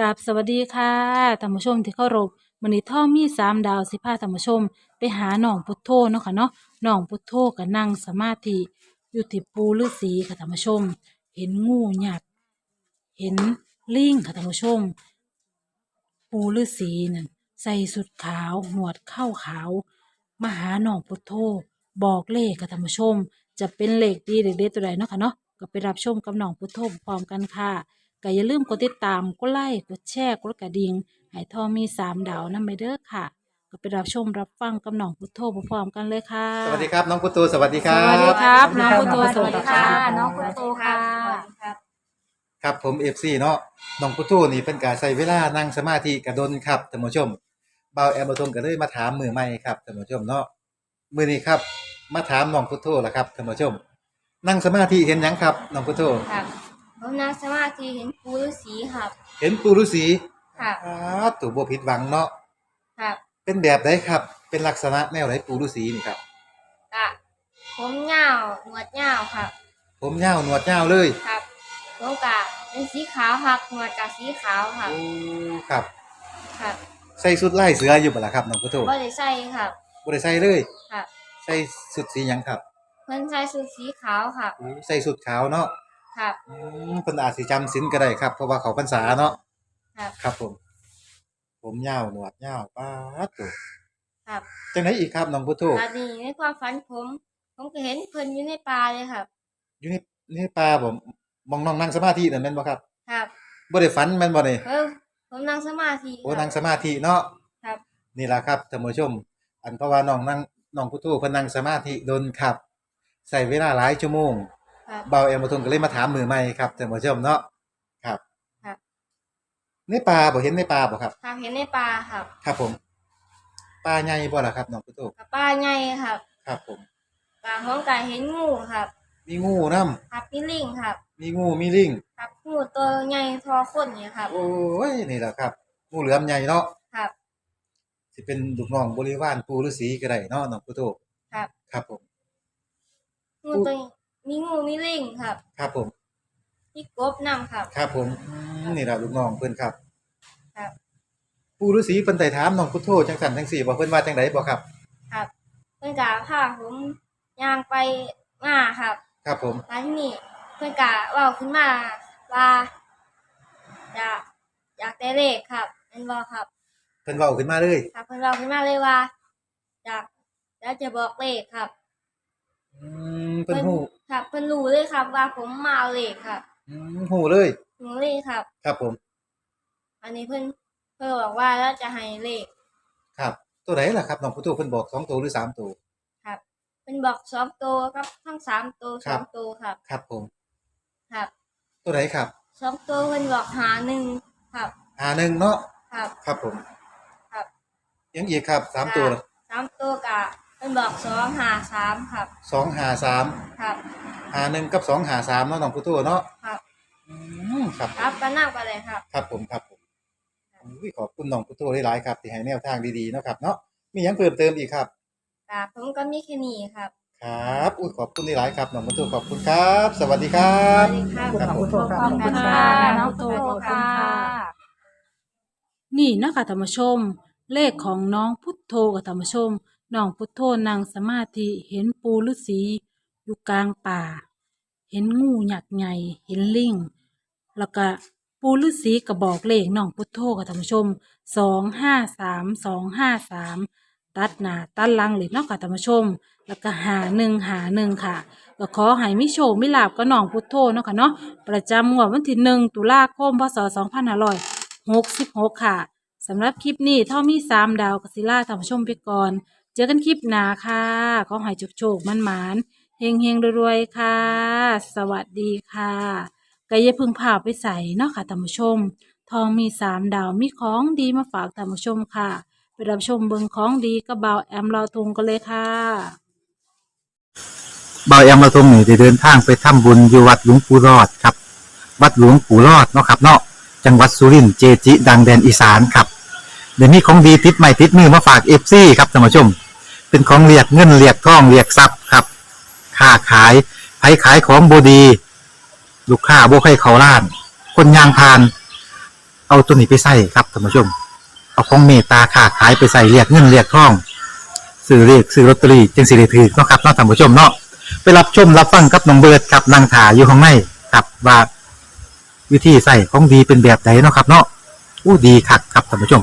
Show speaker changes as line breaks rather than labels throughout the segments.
กับสวัสดีค่ะท่านผู้ชมที่เคารพมื้อนี้ท่อมีสามดาวสิพาท่านผู้ชม ไปหาน้องพุทโธเนาะค่ะเนาะน้องพุทโธก็นั่งสมาธิอยู่ที่ปูฤาษีค่ะท่านผู้ชม เห็นงูหยักเห็นลิงค่ะท่านผู้ชม ปูฤาษีนั่นใส่สุดขาวหนวดเข้าขาวมาหาน้องพุทโธบอกเลขค่ะท่านผู้ชม จะเป็นเลขดีเด็ดตัวใดเนาะค่ะเนาะก็ไปรับชมกับน้องพุทโธพร้อมกันค่ะ ก็อย่าลืมกดติดตามกดไลค์กดแชร์กดกระดิ่งให้ทอมีสามดาวนำไปเด้อค่ะ ก็ไปรับชมรับฟังกับน้องพุทโธพร้อมๆกันเลยค่ะ
สวัสดีครับ น้องพุทโธสวัสดีครั
สวัสดี
บ
ครับน้องพุทโธ
สวัสดีค่ะ
น้องพุทโธค่ะ
สวัสดีครับ
ครับผมเอฟซีเนาะน้องพุทโธนี่เป็นการใช้เวลานั่งสมาธิกระดนครับท่านผู้ชมเบาแอมบะทงก็เลยมาถามมือใหม่ครับท่านผู้ชมเนาะมือนี้ครับ มาถามน้องพุทโธล่ะครับท่านผู้ชม นั่งสมาธิเห็นหยังครับน้องพุทโธ
ครับ ผมนั่งสมาธิเห็นปูฤาษีครับ
เห็นปูฤาษี
ครับ
อ้าตู่บ่ผิดหวังเนาะ
ครับ
เป็นแบบใดครับ เป็นลักษณะแนวไหนปูฤาษีนี่ครับ
กะผมยาวหนวดยาวครับ
ผมยาวหนวดยาวเลย
ครับผมกะเป็นสีขาวครับหนวดกะสีขาวครับ
โอ้ครับ
ครับ
ใส่สุดลายเสืออยู่บ่ล่ะครับน้องพุทโธ
บ่ได้ใส่ครับ
บ่ได้ใส่เลย
ครับ
ใส่สุดสีหยังครับ
เพิ่นใส่ชุดสีขาวครับ
โอ้ใส่สุดขาวเนาะ
ครับ
อืมเพิ่นอาจสิจำศีลก็ได้ครับ เพราะว่าเขาพรรษาเนาะ
ครับ
ครับผม ผมยาวหนวดยาวป้าดตัว
ครับ
จังไหนอีกครับน้องพุทโธ
ตอนนี้ในความฝันผม ผมก็เห็นเพิ่นอยู่ในป่าเลยครับ
อยู่ในในป่าผมมองน้องนั่งสมาธินั่นแม่นบ่ครับ
ครับ
บ่ได้ฝันแม่นบ่นี่
เออผมนั่งสมาธิ
โอ้
ครับ
นั่งสมาธิเนาะ
ครับ
นี่ล่ะครับท่านผู้ชม อันเพราะว่าน้องนั่งน้องพุทโธเพิ่นนั่งสมาธิดนครับ ใส่เวลาหลายชั่วโมง
ครับ
เบาแอมบ่ทนก็เลยมาถามมือใหม่ครับท่านผู้ชมเนาะครับ
ครับ
ในป่าบ่เห็นในป่าบ่ครับ
ครับเห็นในป่าครับ
ครับผมป่าใหญ่บ่ล่ะครับน้องพุทโธ
กับป่าใหญ่ครับ
ครับ ผม
กะผมกะเห็นงูครับ
มีงูนํ
ครับมีลิงครับ
มีงูมีลิง
ครับงูตัวใหญ่ทอคนเนี่ยครับ
โอ้ยนี่แหละครับงูเหลือมใหญ่เนาะ
ครับ
สิเป็นลูกน้องบริวารปู่ฤาษีก็ได้เนาะน้องพุทโธ
ครับ
ครับผม
งูตัว มีงูมีลิงครับ
ครับผม
มีกบนํครับ
ครับผมอืมนี่แหละลูกน้องเพิ่นครับ
ครับ
ปู่ฤาษีเพิ่นไต่ถามน้องพุทโธจังสั่นจังสี่บ่เพิ่นว่าจังไดบ่ครับ
ครับเพื่อนกะพาผมย่างไปมาครับ
ครับผม
แล้วที่นี่เพื่อนกะเว่าขึ้นมาว่าอยากอยากได้เลขครับเป็นบอครับ
เพิ่นเว้าขึ้นมาเลย
ครับเพื่อนเว่าขึ้นมาเลยว่าอยากแล้วจะบอกเลขครับ
อืมเพิ่นฮู้
ครับเพื่อนรู้เลยครับ ว่าผมมาเอาเลขครับ
อืมฮู้เลย
หนูเลยครับ
ครับผม
อันนี้เพื่อนเพื่อนบอกว่าแล้วจะให้เลข
ครับ ตัวไหนล่ะครับน้องพุทโธเพิ่นบอกสองตัวหรือสามตัว
ครับเป็นบอกสองตัวครับทั้งสามตัว
ค
ส
รั
อบงตัวครับ
ครับผม
ครับ
ตัวไหนครับ
สองตัวเป็นบอกหาหนึ่งครับ
หาหนึ่งเนาะ
ครับ
ครับผม
ครับ
ยังอีกครับสามตัวล่ะ
สามตัวกะ เป็นบอกสองหาสามครับ
สองหาสาม
ครับ
หาหนึ่งกับสองหาสามเนาะน้องพุทโธเนาะ
ครับ
อืมครับ
ครับก็นั่งไปเลยครับ
ครับผมครับผมอุ้ยขอบคุณน้องพุทโธหลายๆครับที่ให้แนวทางดีๆเนาะครับเนาะมีหยังเพิ่มเติมอีกครับ
ครับ ผมก็มีแค่นี้ครับ
ครับอุ้ยขอบคุณหลายๆครับน้องพุทโธขอบคุณครับ สวัสดีครั
ส
บ
วัสดีครับ
ครับผม
ขอบคุณค่ะน้องพุทโธค่ะ นี่เนาะคะธรรมชม เลขของน้องพุทโธกับธรรมชม น้องพุทโธนั่งสมาธิเห็นปูฤาษีอยู่กลางป่า เห็นงูหยักษ์ใหญ่เห็นลิงแล้วก็ปูฤาษีก็บอกเลขน้องพุทโธกับธรรมชมสองห้าสามสองห้าสามตัดหน้าตัดหลังเลยเนาะค่ะธรรมชม แล้วก็หาหนึ่งหาหนึ่งค่ะก็ขอให้มิโชคมิลาบก็น้องพุทโธเนาะค่ะเนาะประจำงวดวันที่หนึ่งตุลาคมพศสองพันห้าร้อยหกสิบหกค่ะสำหรับคลิปนี้เท่ามีสามดาวกสิล่าท่านผู้ชมไปก่อน เจอกันคลิปหน้าค่ะ ขอให้โชคโชคมันหมานเฮงเฮงๆรวยๆค่ะ สวัสดีค่ะก็อย่าเพึ่งพาไปใส่เนาะค่ะท่านผู้ชม ทองมีสามดาวมีของดีมาฝากท่านผู้ชมค่ะ ไปรับชมเบิงของดีกระเบาแอมเราทุงกันเลยค่ะ
เบาแอมมาทรงนี่ได้เดินทางไปทำบุญอยู่วัดหลวงปู่รอดครับ วัดหลวงปู่รอดเนาะครับเนาะจังหวัดสุรินทร์เจจิ ดังแดนอีสานครับ เดี๋ยวนี้ของดีติดใหม่ติดมือมาฝากเอฟซีครับท่านผู้ชม เป็นของเรียกเงินเรียกทองเรียกทรัพย์ครับค้าขายไผขายของบดี ลูกค้าบ่ใครเขาล้าน คนยางพาน
เอาตัวนี้ไปใส่ครับท่านผู้ชม เอาของเมตตาค้าขายไปใส่เรียกเงินเรียกทองซื้อเรียกซื้อลอตเตอรี่จึงสิได้ถือเนาะครับเนาะท่านผู้ชมเนาะไปรับชมรับฟังกับน้องเบิร์ดครับนางถาอยู่ข้างในครับว่าวิธีใส่ของดีเป็นแบบไหนเนาะครับเนาะอู้ดีคักครับท่านผู้ชม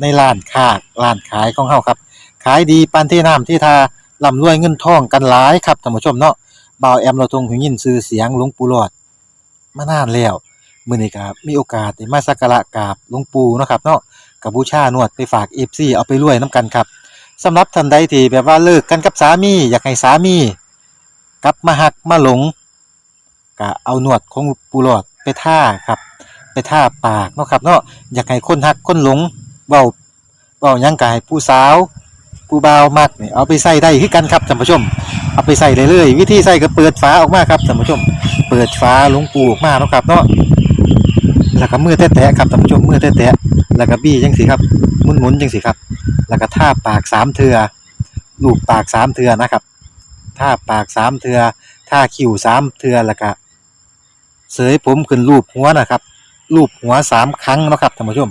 ในร้านค้าร้านขายของเฮาครับ ขายดีปานที่น้ำที่ทาร่ำรวยเงินทองกันหลายครับท่านผู้ชมเนาะบ่าวแอมเราทรงหูยินชื่อเสียงหลวงปู่หลอด มานานแล้วมื้อนี้ก็มีโอกาสได้มาสักการะกราบหลวงปู่เนาะครับเนาะกับบูชานวดไปฝาก FC เอาไปรวยนํกันครับสำหรับท่านใดที่แบบว่าเลิกกันกับสามี อยากให้สามี กลับมาหักมาหลงก็เอาหนวดของปูหลอดไปท่าครับ ไปท่าปากเนาะครับเนาะอยากให้คนหักคนหลง เว้าเว้ายังกายผู้สาวผู้บ่าวมักนี่เอาไปใส่ได้คือกันครับท่านผู้ชม เอาไปใส่เลยเลยวิธีใส่ก็เปิดฝาออกมาครับท่านผู้ชม เปิดฝาลงปูออกมาเนาะครับเนาะแล้วก็มือแตะๆครับท่านผู้ชมมือแตะๆแล้วก็บี้จังสิครับหมุนๆจังสิครับ แล้วก็ท่าปากสามเทือลูบปากสามเทือนะครับท่าปากสามเทือท่าคิ้วสามเทือแล้วก็เสยผมขึ้นรูปหัวนะครับรูปหัวสามครั้งนะครับท่านผู้ชม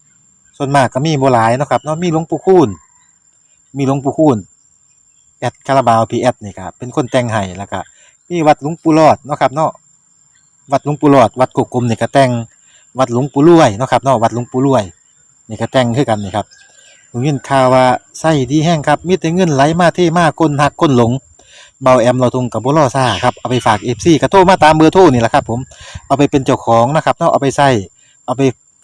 ส่วนมากก็มีโบหลายเนาะครับเนาะมีหลวงปู่คูณมีหลวงปู่คูณแอดคาราบาวพีแอดนี่ครับเป็นคนแต่งให้แล้วก็มีวัดหลวงปู่รอดเนาะครับเนาะวัดหลวงปู่รอด วัดกกกลมนี่ก็แต่งวัดหลวงปู่รวยเนาะครับเนาะวัดหลวงปู่รวยนี่ก็แต่งคือกันนี่ครับผมยินข่าวว่าไส้ดีแห้งครับมีแต่เงินไหลมาเทมากคนหักคนหลงเบาแอมเราทงกับบุรอซ่าครับเอาไปฝากเอฟซีกระโทรมาตามเบอร์โทรนี่แหละครับผมเอาไปเป็นเจ้าของนะครับเนาะเอาไปใส่เอาไป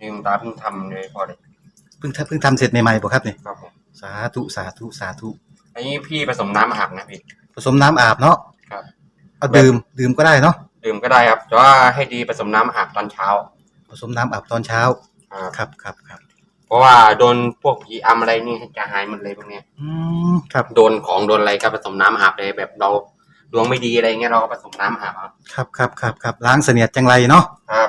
นี่หลวงตาเพิ่งทำเลยพอเลย
เพิ่งทำเพิ่งทำเสร็จใหม่ๆบ่ครับนี่
ครับผม
สาธุสาธุสาธุ
อันนี้พี่ผสมน้ำอาบนะพี่
ผสมน้ำอาบเนาะ
ครับ
เอาดื่มดื่มก็ได้เนาะ
ดื่มก็ได้ครับแต่ว่าให้ดีผสมน้ำอาบตอนเช้า
ผสมน้ำอาบตอนเช้า
ครับ
ครับครับครับ
เพราะว่าโดนพวกผีอำอะไรนี่จะหายหมดเลยพวกเนี้ย
อืมครับ
โดนของโดนอะไรก็ผสมน้ำอาบเลยแบบเราดวงไม่ดีอะไรเงี้ยเราก็ผสมน้ำอาบเอา
ครับครับครับครับล้างเสนียดจังไรเนาะ
ครับ